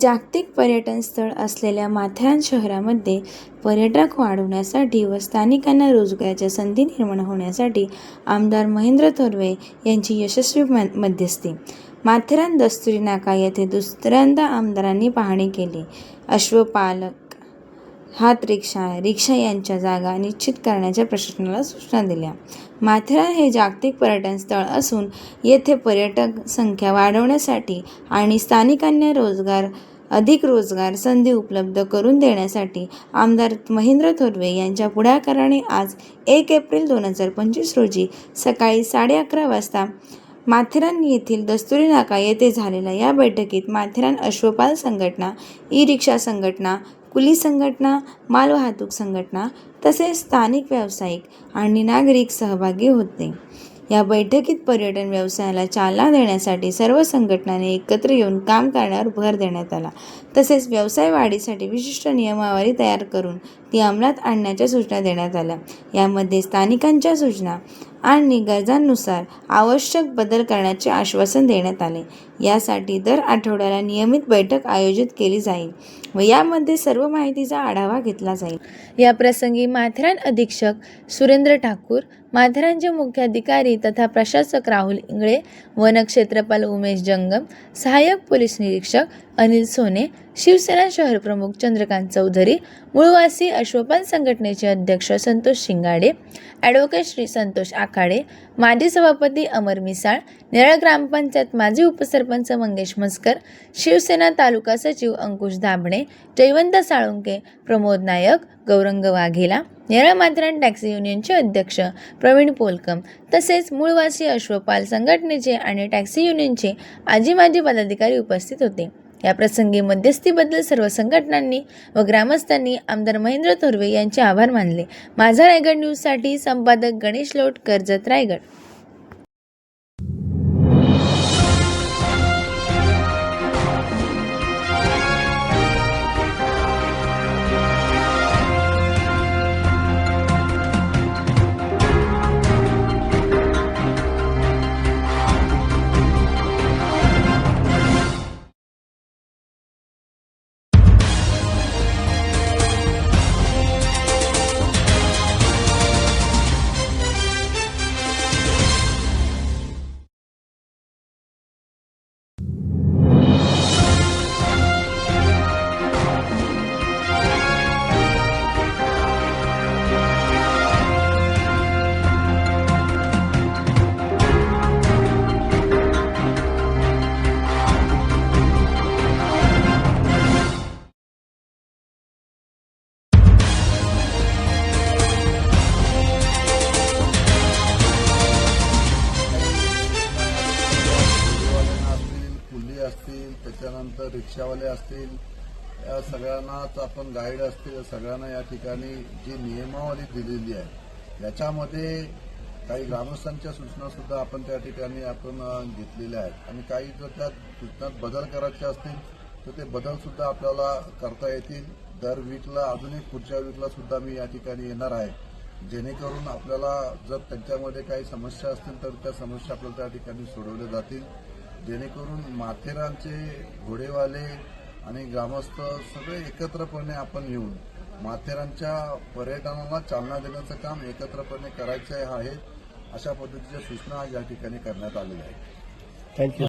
जागतिक पर्यटन स्थळ असलेल्या माथेरान शहरामध्ये पर्यटक वाढवण्यासाठी व स्थानिकांना रोजगाराच्या संधी निर्माण होण्यासाठी आमदार महेंद्र थोरवे यांची यशस्वी म मध्यस्थी. माथेरान दस्तुरी नाका येथे दुसऱ्यांदा आमदारांनी पाहणी केली. अश्वपालक हात रिक्षा रिक्षा यांच्या जागा निश्चित करण्याच्या प्रशासनाला सूचना दिल्या. माथेरान हे जागतिक पर्यटन स्थळ असून येथे पर्यटक संख्या वाढवण्यासाठी आणि स्थानिकांना रोजगार अधिक रोजगार संधी उपलब्ध करून देण्यासाठी आमदार महेंद्र थोरवे यांच्या पुढाकाराने आज एक एप्रिल दोन हजार पंचवीस रोजी सकाळी साडे अकरा वाजता माथेरान येथील दस्तुरी नाका येथे झालेल्या या बैठकीत माथेरान अश्वपाल संघटना ई रिक्षा संघटना पोलीस संघटना मालवाहतूक संघटना तसेच स्थानिक व्यावसायिक आणि नागरिक सहभागी होते. या बैठकीत पर्यटन व्यवसायाला चालना देण्यासाठी सर्व संघटनांनी एकत्र येऊन काम करण्यावर भर देण्यात आला. तसेच व्यवसाय वाढीसाठी विशिष्ट नियमावली तयार करून ती अंमलात आणण्याच्या सूचना देण्यात आल्या. यामध्ये स्थानिकांच्या सूचना आणि गरजांनुसार आवश्यक बदल करण्याचे आश्वासन देण्यात आले. यासाठी दर आठवड्याला नियमित बैठक आयोजित केली जाईल व यामध्ये सर्व माहितीचा आढावा घेतला जाईल. या प्रसंगी माथेरान अधीक्षक सुरेंद्र ठाकूर माथेरानचे मुख्याधिकारी तथा प्रशासक राहुल इंगळे वनक्षेत्रपाल उमेश जंगम सहाय्यक पोलीस निरीक्षक अनिल सोने शिवसेना शहर प्रमुख चंद्रकांत चौधरी मूळवासी अश्वपाल संघटनेचे अध्यक्ष संतोष शिंगाडे ॲडव्होकेट श्री संतोष आखाडे माजी सभापती अमर मिसाळ नेरळ ग्रामपंचायत माजी उपसरपंच मंगेश मस्कर शिवसेना तालुका सचिव अंकुश दाभणे जयवंत साळुंके प्रमोद नायक गौरंग वाघेला नेरळ टॅक्सी युनियनचे अध्यक्ष प्रवीण पोलकम तसेच मूळवासी अश्वपाल संघटनेचे आणि टॅक्सी युनियनचे आजी माजी पदाधिकारी उपस्थित होते. या प्रसंगी मध्यस्थीबद्दल सर्व संघटनांनी व ग्रामस्थांनी आमदार महेंद्र थोरवे यांचे आभार मानले. माझा रायगड न्यूजसाठी संपादक गणेश लोट कर्जत रायगड. असतील त्याच्यानंतर रिक्षावाले असतील या सगळ्यांनाच आपण गाईड असतील सगळ्यांना या ठिकाणी जी नियमावली दिलेली आहे याच्यामध्ये काही ग्रामस्थांच्या सूचना सुद्धा आपण त्या ठिकाणी आपण घेतलेल्या आहेत. आणि काही जर त्या सूचनात बदल करायचे असतील तर ते बदल सुद्धा आपल्याला करता येतील. दर वीकला अजून एक पुढच्या वीकला सुद्धा मी या ठिकाणी येणार आहे. जेणेकरून आपल्याला जर त्यांच्यामध्ये काही समस्या असतील तर त्या समस्या आपल्याला त्या ठिकाणी सोडवल्या जातील. जेणेकरून माथेरानचे घोडेवाले आणि ग्रामस्थ सगळे एकत्रपणे आपण येऊन माथेरानच्या पर्यटनाला चालना देण्याचं काम एकत्रपणे करायचं आहे अशा पद्धतीच्या सूचना या ठिकाणी करण्यात आलेल्या आहेत. थँक्यू